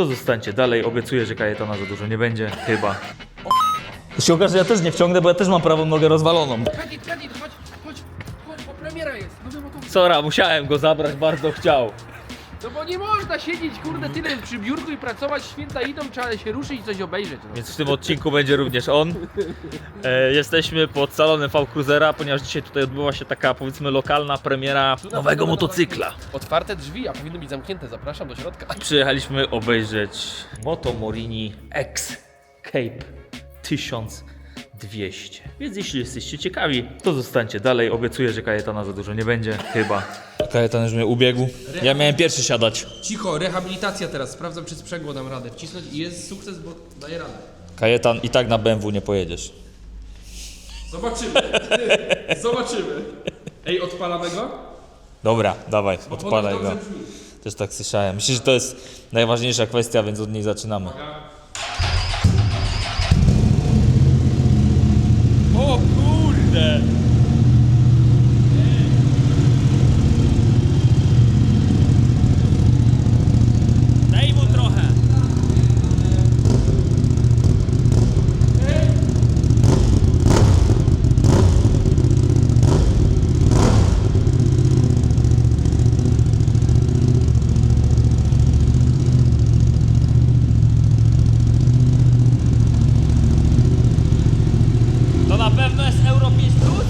to zostańcie dalej. Obiecuję, że kajetana za dużo nie będzie. Chyba. To się okaże, że ja też nie wciągnę, bo ja też mam prawą nogę rozwaloną. Kadit, kadit, chodź, chodź, chodź, bo premiera jest. Nowy motor. Sora, musiałem go zabrać, bardzo chciał. No bo nie można siedzieć, kurde, tyle przy biurku i pracować, święta idą, trzeba się ruszyć i coś obejrzeć. No. Więc w tym odcinku będzie również on. E, jesteśmy pod salonem V Cruisera, ponieważ dzisiaj tutaj odbywa się taka powiedzmy lokalna premiera nowego motocykla. Otwarte drzwi, a powinny być zamknięte, zapraszam do środka. Przyjechaliśmy obejrzeć Moto Morini X Cape 1200. Więc jeśli jesteście ciekawi, to zostańcie dalej. Obiecuję, że kajetana za dużo nie będzie. Chyba. Kajetan już mnie ubiegł. Ja miałem pierwszy siadać. Cicho, rehabilitacja teraz, sprawdzam czy sprzęgło dam radę wcisnąć i jest sukces, bo daje radę. Kajetan i tak na BMW nie pojedziesz. Zobaczymy, zobaczymy. Ej, odpalamy go? Dobra, dawaj, odpalaj go. Też tak słyszałem. Myślę, że to jest najważniejsza kwestia, więc od niej zaczynamy. O kurde! Daj mu trochę. To na pewno jest Euro 5 Plus?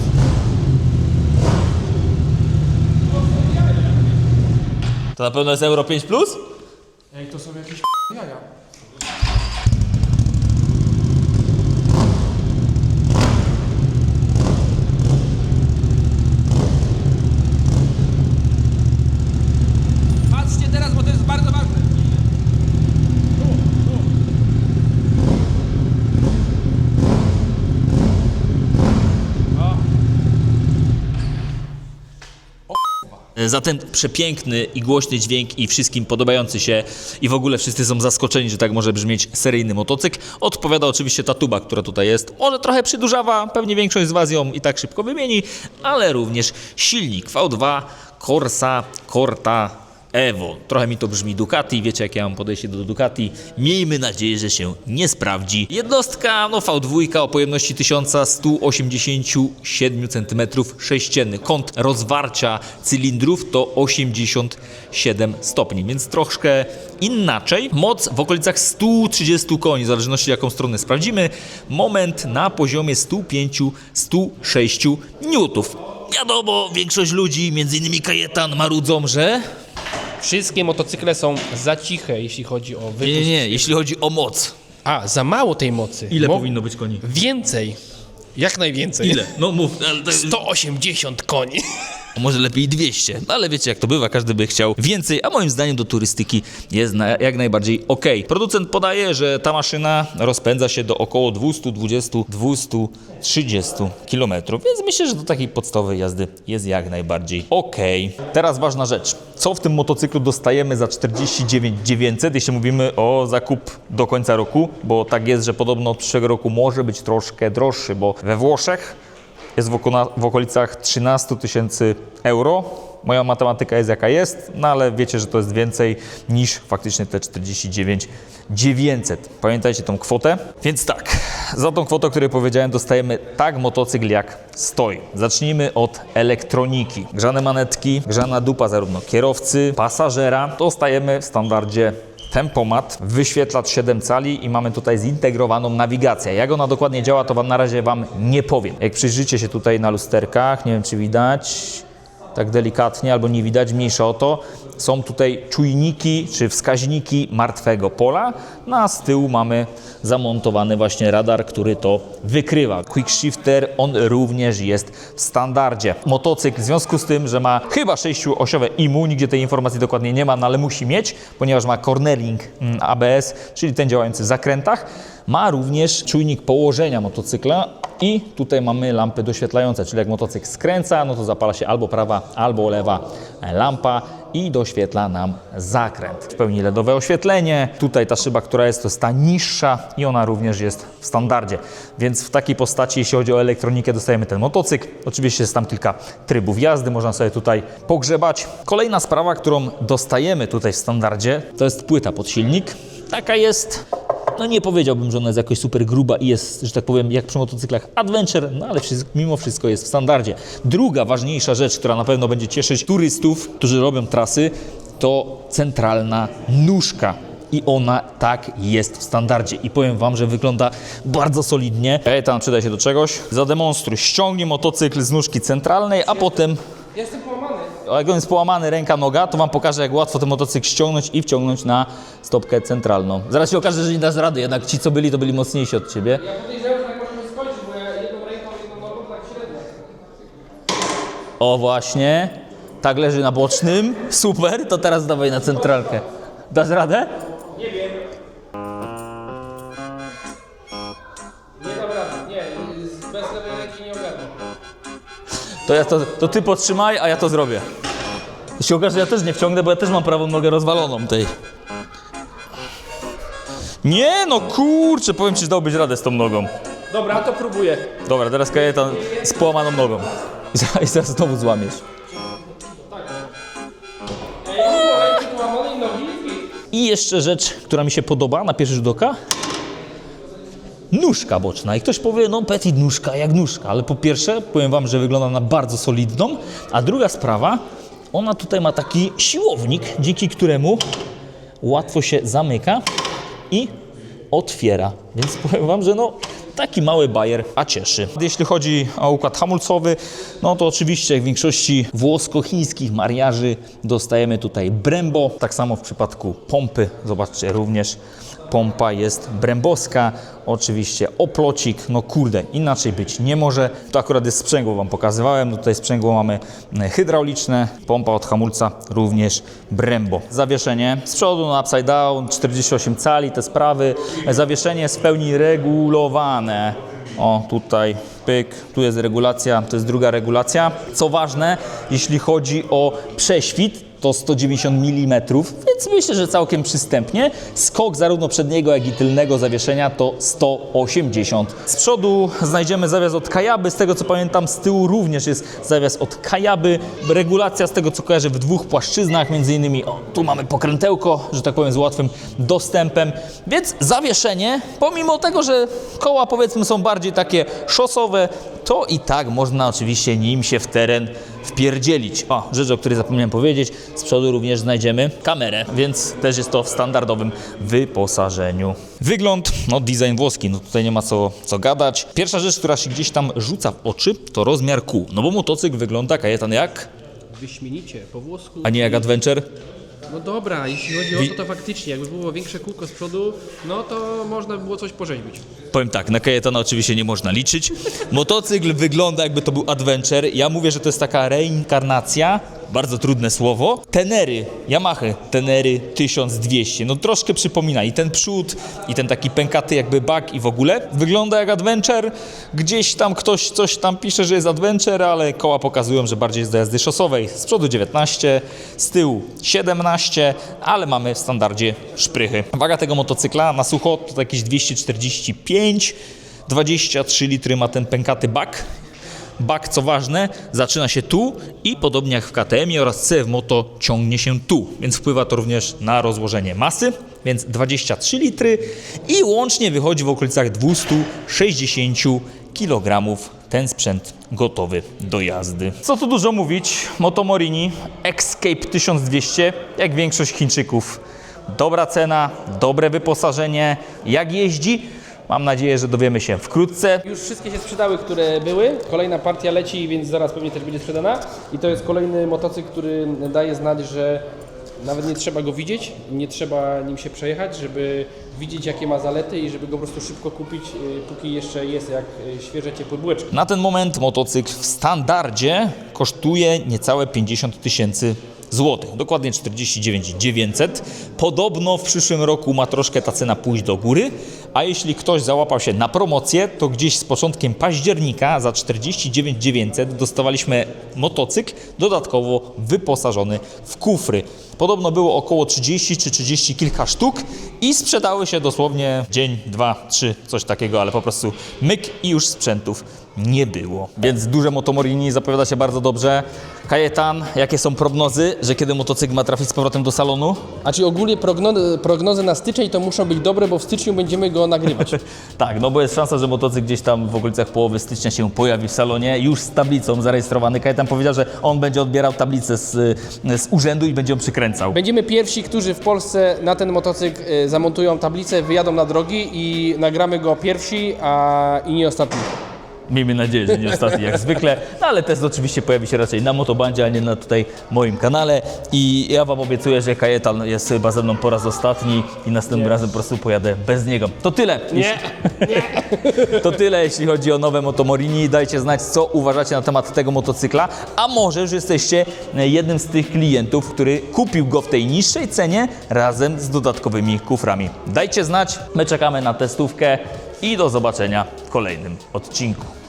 To na pewno jest Euro 5 Plus? Ej, to są jakieś jaja. Patrzcie teraz, bo to jest bardzo ważne. Za ten przepiękny i głośny dźwięk i wszystkim podobający się i w ogóle wszyscy są zaskoczeni, że tak może brzmieć seryjny motocykl. Odpowiada oczywiście ta tuba, która tutaj jest. Może trochę przydurzawa, pewnie większość z Was ją i tak szybko wymieni, ale również silnik V2 Corsa Corta Evo. Trochę mi to brzmi Ducati, wiecie jak ja mam podejście do Ducati. Miejmy nadzieję, że się nie sprawdzi. Jednostka no V2 o pojemności 1187 cm sześcienny. Kąt rozwarcia cylindrów to 87 stopni, więc troszkę inaczej. Moc w okolicach 130 koni, w zależności jaką stronę sprawdzimy. Moment na poziomie 105-106 newtów. Wiadomo, większość ludzi, m.in. Kajetan, marudzą, że Wszystkie motocykle są za ciche, jeśli chodzi o wypust. Nie, nie, nie, jeśli chodzi o moc. A, za mało tej mocy. Ile Mo- powinno być koni? Więcej. Jak najwięcej. Ile? No mów, ale to, 180 koni. Może lepiej 200, no ale wiecie jak to bywa, każdy by chciał więcej, a moim zdaniem do turystyki jest na, jak najbardziej ok. Producent podaje, że ta maszyna rozpędza się do około 220-230 km, więc myślę, że do takiej podstawowej jazdy jest jak najbardziej ok. Teraz ważna rzecz. Co w tym motocyklu dostajemy za 49 900, jeśli mówimy o zakup do końca roku, bo tak jest, że podobno od przyszłego roku może być troszkę droższy, bo we Włoszech jest w, okolicach 13 tysięcy euro. Moja matematyka jest jaka jest, no ale wiecie, że to jest więcej niż faktycznie te 49 900. Pamiętajcie tą kwotę. Więc tak, za tą kwotę, o której powiedziałem, dostajemy tak motocykl jak stoi. Zacznijmy od elektroniki. Grzane manetki, grzana dupa zarówno kierowcy, pasażera. Dostajemy w standardzie tempomat, wyświetlacz 7 cali i mamy tutaj zintegrowaną nawigację. Jak ona dokładnie działa, to wam na razie Wam nie powiem. Jak przyjrzycie się tutaj na lusterkach, nie wiem czy widać, tak delikatnie albo nie widać, mniejsza o to, są tutaj czujniki czy wskaźniki martwego pola, no a z tyłu mamy zamontowany właśnie radar, który to wykrywa. Quick Shifter, on również jest w standardzie. Motocykl w związku z tym, że ma chyba 6-osiowe IMU, nigdzie tej informacji dokładnie nie ma, no ale musi mieć, ponieważ ma cornering mm, ABS, czyli ten działający w zakrętach, ma również czujnik położenia motocykla i tutaj mamy lampy doświetlające, czyli jak motocykl skręca, no to zapala się albo prawa, albo lewa lampa i doświetla nam zakręt. W pełni LEDowe oświetlenie. Tutaj ta szyba, która jest, to jest ta niższa i ona również jest w standardzie. Więc w takiej postaci, jeśli chodzi o elektronikę, dostajemy ten motocykl. Oczywiście jest tam kilka trybów jazdy, można sobie tutaj pogrzebać. Kolejna sprawa, którą dostajemy tutaj w standardzie, to jest płyta pod silnik taka jest. No nie powiedziałbym, że ona jest jakoś super gruba i jest, że tak powiem, jak przy motocyklach adventure, no ale wszystko, mimo wszystko jest w standardzie. Druga ważniejsza rzecz, która na pewno będzie cieszyć turystów, którzy robią trasy, to centralna nóżka. I ona tak jest w standardzie. I powiem Wam, że wygląda bardzo solidnie. Ej, tam przyda się do czegoś. Zademonstruj. Ściągnij motocykl z nóżki centralnej, a potem Jestem połamany. Jak on jest połamany ręka, noga, to wam pokażę, jak łatwo ten motocykl ściągnąć i wciągnąć na stopkę centralną. Zaraz się okaże, że nie dasz rady, jednak ci, co byli, to byli mocniejsi od ciebie. Ja podejrzewam, że tak możemy skończyć, bo ja jedną ręką, jedną nogą tak średnio. O właśnie, tak leży na bocznym, super, to teraz dawaj na centralkę. Dasz radę? To, ja to, to ty podtrzymaj, a ja to zrobię. To się okaże, że ja też nie wciągnę, bo ja też mam prawą nogę rozwaloną tej. Nie no kurczę, powiem ci, że dałbyś radę z tą nogą. Dobra, to próbuję. Dobra, teraz kajetan z połamaną nogą. I za- I zaraz znowu złamiesz. I jeszcze rzecz, która mi się podoba na pierwszy rzut oka. Nóżka boczna. I ktoś powie, no petit nóżka jak nóżka, ale po pierwsze powiem wam, że wygląda na bardzo solidną, a druga sprawa, ona tutaj ma taki siłownik, dzięki któremu łatwo się zamyka i otwiera. Więc powiem wam, że no taki mały bajer, a cieszy. Jeśli chodzi o układ hamulcowy, no to oczywiście jak w większości włosko-chińskich mariaży dostajemy tutaj Brembo. Tak samo w przypadku pompy, zobaczcie również pompa jest brębowska, oczywiście oplocik, no kurde, inaczej być nie może. To akurat jest sprzęgło Wam pokazywałem, no tutaj sprzęgło mamy e, hydrauliczne, pompa od hamulca również brębo. Zawieszenie z przodu na upside down, 48 cali, te sprawy. E, Zawieszenie jest w pełni regulowane. O, tutaj pyk, tu jest regulacja, to jest druga regulacja. Co ważne, jeśli chodzi o prześwit, to 190 mm, więc myślę, że całkiem przystępnie. Skok zarówno przedniego, jak i tylnego zawieszenia to 180. Z przodu znajdziemy zawias od Kajaby, z tego co pamiętam z tyłu również jest zawias od Kajaby. Regulacja z tego co kojarzę w dwóch płaszczyznach, między innymi o, tu mamy pokrętełko, że tak powiem z łatwym dostępem, więc zawieszenie, pomimo tego, że koła powiedzmy są bardziej takie szosowe, to i tak można oczywiście nim się w teren wpierdzielić. O, rzecz, o której zapomniałem powiedzieć, z przodu również znajdziemy kamerę, więc też jest to w standardowym wyposażeniu. Wygląd, no design włoski, no tutaj nie ma co, co gadać. Pierwsza rzecz, która się gdzieś tam rzuca w oczy, to rozmiar kół, no bo motocykl wygląda, kajetan jak? Wyśmienicie, po włosku. A nie jak adventure? No dobra, jeśli chodzi o to, to faktycznie, jakby było większe kółko z przodu, no to można by było coś porzeźbić. Powiem tak, na Kajetana oczywiście nie można liczyć. Motocykl wygląda jakby to był adventure. Ja mówię, że to jest taka reinkarnacja, bardzo trudne słowo. Tenery, Yamaha Tenery 1200. No troszkę przypomina i ten przód, i ten taki pękaty jakby bak i w ogóle. Wygląda jak adventure. Gdzieś tam ktoś coś tam pisze, że jest adventure, ale koła pokazują, że bardziej jest do jazdy szosowej. Z przodu 19, z tyłu 17, ale mamy w standardzie szprychy. Waga tego motocykla na sucho to jakieś 245, 23 litry ma ten pękaty bak. Bak, co ważne, zaczyna się tu i podobnie jak w KTM oraz CF Moto ciągnie się tu, więc wpływa to również na rozłożenie masy, więc 23 litry i łącznie wychodzi w okolicach 260 kg ten sprzęt gotowy do jazdy. Co tu dużo mówić, Moto Morini Escape 1200, jak większość Chińczyków. Dobra cena, dobre wyposażenie, jak jeździ? Mam nadzieję, że dowiemy się wkrótce. Już wszystkie się sprzedały, które były. Kolejna partia leci, więc zaraz pewnie też będzie sprzedana. I to jest kolejny motocykl, który daje znać, że nawet nie trzeba go widzieć, nie trzeba nim się przejechać, żeby widzieć jakie ma zalety i żeby go po prostu szybko kupić, y, póki jeszcze jest jak y, świeże ciepłe bułeczki. Na ten moment motocykl w standardzie kosztuje niecałe 50 tysięcy złotych, dokładnie 49 900. Podobno w przyszłym roku ma troszkę ta cena pójść do góry, a jeśli ktoś załapał się na promocję, to gdzieś z początkiem października za 49 900 dostawaliśmy motocykl dodatkowo wyposażony w kufry. Podobno było około 30 czy 30 kilka sztuk i sprzedały się dosłownie dzień, dwa, trzy, coś takiego, ale po prostu myk i już sprzętów nie było. Więc duże Motomorini zapowiada się bardzo dobrze. Kajetan, jakie są prognozy, że kiedy motocykl ma trafić z powrotem do salonu? A czy ogólnie prognozy, prognozy na styczeń to muszą być dobre, bo w styczniu będziemy go nagrywać. Tak, no bo jest szansa, że motocykl gdzieś tam w okolicach połowy stycznia się pojawi w salonie, już z tablicą zarejestrowany. Kajetan powiedział, że on będzie odbierał tablicę z, z urzędu i będzie ją przykręcał. Będziemy pierwsi, którzy w Polsce na ten motocykl y, zamontują tablicę, wyjadą na drogi i nagramy go pierwsi, a i nie ostatni. Miejmy nadzieję, że nie ostatni jak zwykle, no ale test oczywiście pojawi się raczej na Motobandzie, a nie na tutaj moim kanale i ja Wam obiecuję, że Kajetan jest chyba ze mną po raz ostatni i następnym razem po prostu pojadę bez niego. To tyle. Nie, To tyle, jeśli chodzi o nowe Motomorini. Dajcie znać, co uważacie na temat tego motocykla, a może już jesteście jednym z tych klientów, który kupił go w tej niższej cenie razem z dodatkowymi kuframi. Dajcie znać, my czekamy na testówkę i do zobaczenia w kolejnym odcinku.